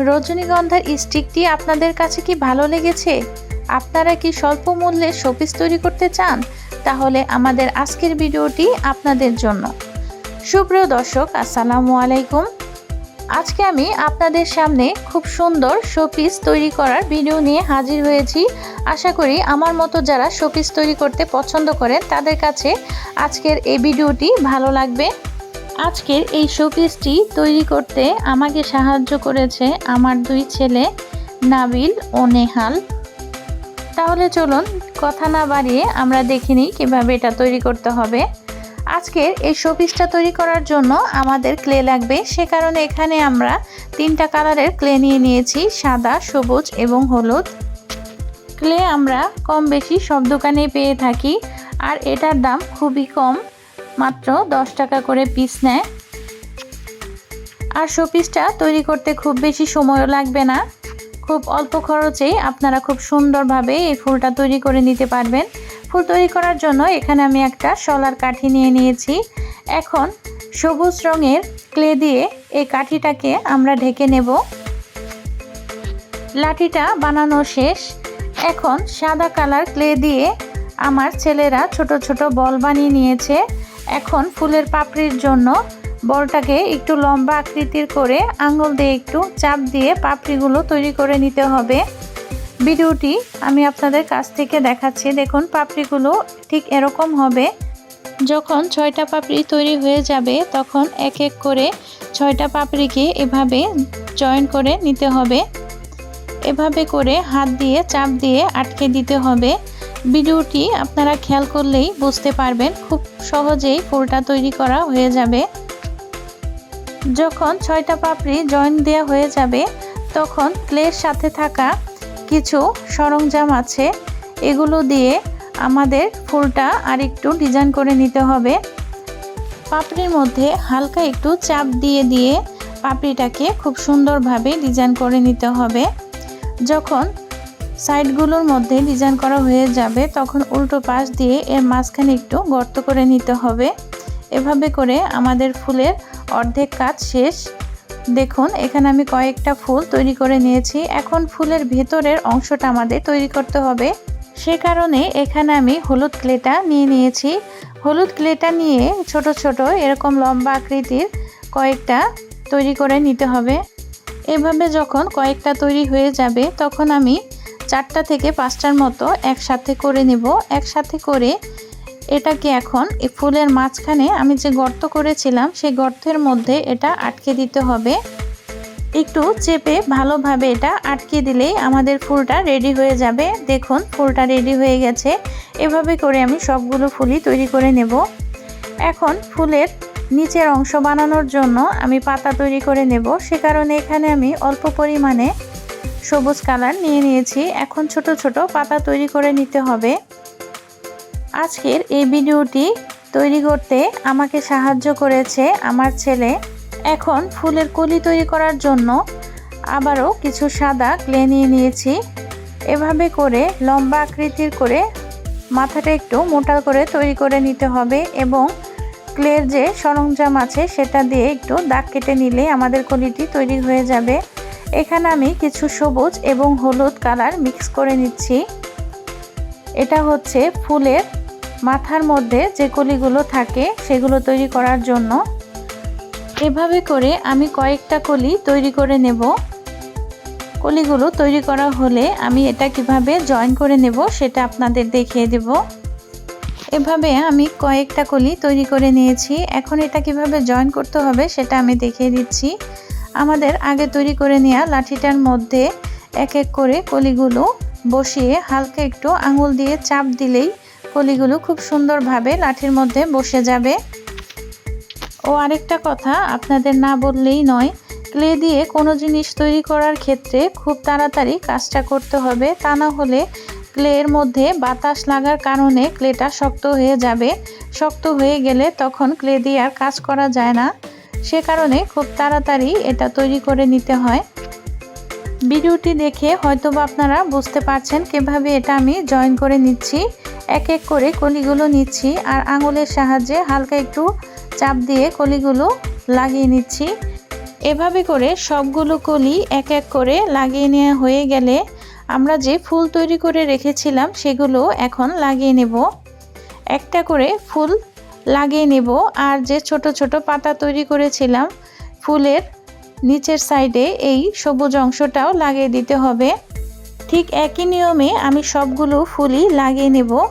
রজনীগন্ধার স্টিকটি আপনাদের কাছে কি ভালো লেগেছে? আপনারা কি স্বল্প মূল্যে শোপিস তৈরি করতে চান? তাহলে আমাদের আজকের ভিডিওটি আপনাদের জন্য। সুপ্রিয় দর্শক, আসসালামু আলাইকুম। আজকে আমি আপনাদের সামনে খুব সুন্দর শোপিস তৈরি করার ভিডিও নিয়ে হাজির হয়েছি। আশা করি আমার মতো যারা শোপিস তৈরি করতে পছন্দ করেন, তাদের কাছে আজকের এই ভিডিওটি ভালো লাগবে। আজকের এই শোপিসটি তৈরি করতে আমাকে সাহায্য করেছে আমার দুই ছেলে, নাবিল ও নেহাল। তাহলে চলুন কথা না বাড়িয়ে আমরা দেখে নিই কীভাবে এটা তৈরি করতে হবে। আজকের এই শোপিসটা তৈরি করার জন্য আমাদের ক্লে লাগবে। সে কারণে এখানে আমরা তিনটা কালারের ক্লে নিয়ে নিয়েছি, সাদা, সবুজ এবং হলুদ। ক্লে আমরা কম বেশি সব দোকানে পেয়ে থাকি, আর এটার দাম খুবই কম। মাত্র দশ টাকা করে পিস নেয়। আর শোপিসটা তৈরি করতে খুব বেশি সময়ও লাগবে না। খুব অল্প খরচেই আপনারা খুব সুন্দরভাবে এই ফুলটা তৈরি করে নিতে পারবেন। ফুল তৈরি করার জন্য এখানে আমি একটা শলার কাঠি নিয়ে নিয়েছি। এখন সবুজ রঙের ক্লে দিয়ে এই কাঠিটাকে আমরা ঢেকে নেব। লাঠিটা বানানো শেষ। এখন সাদা কালার ক্লে দিয়ে আমার ছেলেরা ছোট ছোট বল বানিয়ে নিয়েছে। এখন ফুলের পাপড়ির জন্য বলটাকে একটু লম্বা আকৃতির করে আঙুল দিয়ে একটু চাপ দিয়ে পাপড়িগুলো তৈরি করে নিতে হবে। ভিডিওটি আমি আপনাদের কাছ থেকে দেখাচ্ছি। দেখুন, পাপড়িগুলো ঠিক এরকম হবে। যখন ছয়টা পাপড়ি তৈরি হয়ে যাবে, তখন এক এক করে ছয়টা পাপড়িকে এভাবে জয়েন করে নিতে হবে। এভাবে করে হাত দিয়ে, চাপ দিয়ে আটকে দিতে হবে। ভিডিওটি আপনারা খেয়াল করলেই বুঝতে পারবেন খুব সহজেই ফুলটা তৈরি করা হয়ে যাবে। যখন ছয়টা পাপড়ি জয়েন দেওয়া হয়ে যাবে, তখন ক্লের সাথে থাকা কিছু সরঞ্জাম আছে, এগুলো দিয়ে আমাদের ফুলটা আর একটু ডিজাইন করে নিতে হবে। পাপড়ির মধ্যে হালকা একটু চাপ দিয়ে দিয়ে পাপড়িটাকে খুব সুন্দরভাবে ডিজাইন করে নিতে হবে। যখন সাইডগুলোর মধ্যে ডিজাইন করা হয়ে যাবে, তখন উল্টো পাশ দিয়ে এর মাঝখানে একটু গর্ত করে নিতে হবে। এভাবে করে আমাদের ফুলের অর্ধেক কাজ শেষ। দেখুন, এখানে আমি কয়েকটা ফুল তৈরি করে নিয়েছি। এখন ফুলের ভেতরের অংশটা আমাদের তৈরি করতে হবে। সে কারণে এখানে আমি হলুদ ক্লেটা নিয়ে নিয়েছি। হলুদ ক্লেটা নিয়ে ছোট ছোট এরকম লম্বা আকৃতির কয়েকটা তৈরি করে নিতে হবে। এভাবে যখন কয়েকটা তৈরি হয়ে যাবে, তখন আমি চারটা থেকে পাঁচটার মতো একসাথে করে নেব। একসাথে করে এটাকে এখন এই ফুলের মাঝখানে আমি যে গর্ত করেছিলাম, সেই গর্তের মধ্যে এটা আটকে দিতে হবে। একটু চেপে ভালোভাবে এটা আটকে দিলেই আমাদের ফুলটা রেডি হয়ে যাবে। দেখুন, ফুলটা রেডি হয়ে গেছে। এভাবে করে আমি সবগুলো ফুলই তৈরি করে নেব। এখন ফুলের নিচের অংশ বানানোর জন্য আমি পাতা তৈরি করে নেব। সে কারণে এখানে আমি অল্প পরিমাণে সবুজ কালার নিয়ে নিয়েছি। এখন ছোট ছোট পাতা তৈরি করে নিতে হবে। আজকের এই ভিডিওটি তৈরি করতে আমাকে সাহায্য করেছে আমার ছেলে। এখন ফুলের কলি তৈরি করার জন্য আবারও কিছু সাদা ক্লে নিয়ে নিয়েছি। এভাবে করে লম্বা আকৃতির করে মাথাটা একটু মোটা করে তৈরি করে নিতে হবে এবং ক্লের যে সরঞ্জাম আছে সেটা দিয়ে একটু দাগ কেটে নিলে আমাদের কলিটি তৈরি হয়ে যাবে। এখানে আমি কিছু সবুজ এবং হলুদ কালার মিক্স করে নিচ্ছি। এটা হচ্ছে ফুলের মাথার মধ্যে যে কলিগুলো থাকে সেগুলো তৈরি করার জন্য। এভাবে করে আমি কয়েকটা কলি তৈরি করে নেব। কলিগুলো তৈরি করা হলে আমি এটা কীভাবে জয়েন করে নেব সেটা আপনাদের দেখিয়ে দেব। এভাবে আমি কয়েকটা কলি তৈরি করে নিয়েছি। এখন এটা কীভাবে জয়েন করতে হবে সেটা আমি দেখিয়ে দিচ্ছি। আমাদের আগে তৈরি করে নেওয়া লাঠিটার মধ্যে এক এক করে কলিগুলো বসিয়ে হালকা একটু আঙুল দিয়ে চাপ দিলেই কলিগুলো খুব সুন্দরভাবে লাঠির মধ্যে বসে যাবে। ও আরেকটা কথা, আপনাদের না বললেই নয়, ক্লে দিয়ে কোনো জিনিস তৈরি করার ক্ষেত্রে খুব তাড়াতাড়ি কাজটা করতে হবে, তা না হলে ক্লের মধ্যে বাতাস লাগার কারণে ক্লেটা শক্ত হয়ে যাবে। শক্ত হয়ে গেলে তখন ক্লে দিয়ে আর কাজ করা যায় না। সে কারণে খুব তাড়াতাড়ি এটা তৈরি করে নিতে হয়। ভিডিওটি দেখে হয়তো আপনারা বুঝতে পারছেন কীভাবে এটা আমি জয়েন করে নিচ্ছি। এক এক করে কলিগুলো নিচ্ছি আর আঙুলের সাহায্যে হালকা একটু চাপ দিয়ে কলিগুলো লাগিয়ে নিচ্ছি। এভাবে করে সবগুলো কলি এক এক করে লাগিয়ে নেওয়া হয়ে গেলে আমরা যে ফুল তৈরি করে রেখেছিলাম সেগুলো এখন লাগিয়ে নেব। একটা করে ফুল লাগিয়ে নেব। আর যে ছোট ছোট পাতা তৈরি করেছিলাম, ফুলের নিচের সাইডে এই সবুজ অংশটাও লাগিয়ে দিতে হবে। ঠিক একই নিয়মে আমি সবগুলো ফুলই লাগিয়ে নেব।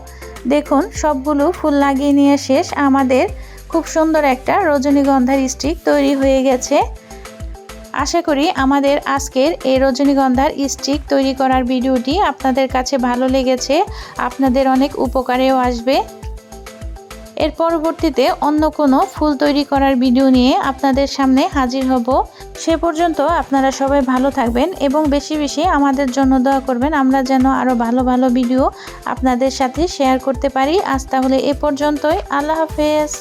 দেখুন, সবগুলো ফুল লাগিয়ে নিয়ে শেষ। আমাদের খুব সুন্দর একটা রজনীগন্ধার স্টিক তৈরি হয়ে গেছে। আশা করি আমাদের আজকের এই রজনীগন্ধার স্টিক তৈরি করার ভিডিওটি আপনাদের কাছে ভালো লেগেছে। আপনাদের অনেক উপকারেও আসবে। এর পরবর্তীতে অন্য কোনো ফুল তৈরি করার ভিডিও নিয়ে আপনাদের সামনে হাজির হব। সে পর্যন্ত আপনারা সবাই ভালো থাকবেন এবং বেশি বেশি আমাদের জন্য দোয়া করবেন। আমরা যেন আরও ভালো ভালো ভিডিও আপনাদের সাথে শেয়ার করতে পারি। আজ তাহলে এ পর্যন্তই। আল্লাহ হাফেজ।